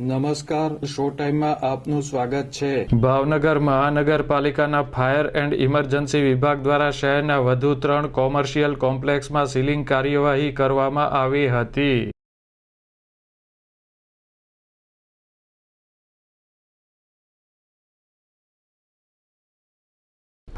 નમસ્કાર, શો ટાઈમમાં આપનું સ્વાગત છે. ભાવનગર મહાનગરપાલિકાના ફાયર એન્ડ ઇમરજન્સી વિભાગ દ્વારા શહેરના વધુ ત્રણ કોમર્શિયલ કોમ્પ્લેક્સમાં સીલિંગ કાર્યવાહી કરવામાં આવી હતી.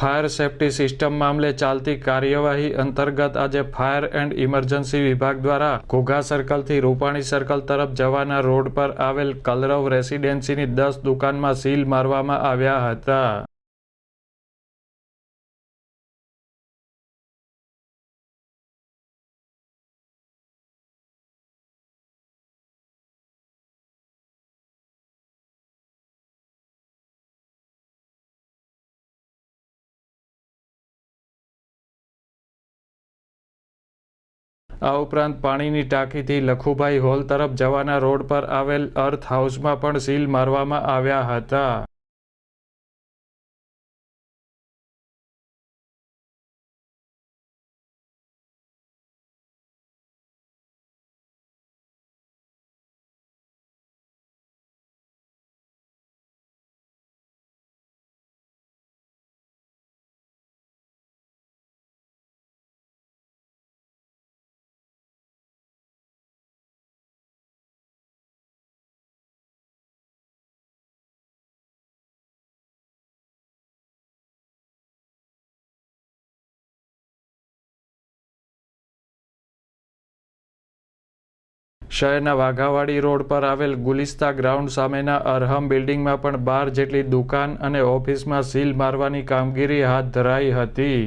ફાયર સેફટી સિસ્ટમ મામલે ચાલતી કાર્યવાહી અંતર્ગત આજે ફાયર એન્ડ ઇમરજન્સી વિભાગ દ્વારા ઘોઘા સર્કલથી રૂપાણી સર્કલ તરફ જવાના રોડ પર આવેલ કલરવ રેસિડેન્સીની દસ દુકાનમાં સીલ મારવામાં આવ્યા હતા. આ ઉપરાંત પાણીની ટાંકીથી લખુભાઈ હોલ તરફ જવાના રોડ પર આવેલ અર્થ હાઉસમાં પણ સીલ મારવામાં આવ્યા હતા. શહેરના વાઘાવાડી રોડ પર આવેલ ગુલિસ્તા ગ્રાઉન્ડ સામેના અરહમ બિલ્ડિંગમાં પણ બાર જેટલી દુકાન અને ઓફિસમાં સીલ મારવાની કામગીરી હાથ ધરાઈ હતી.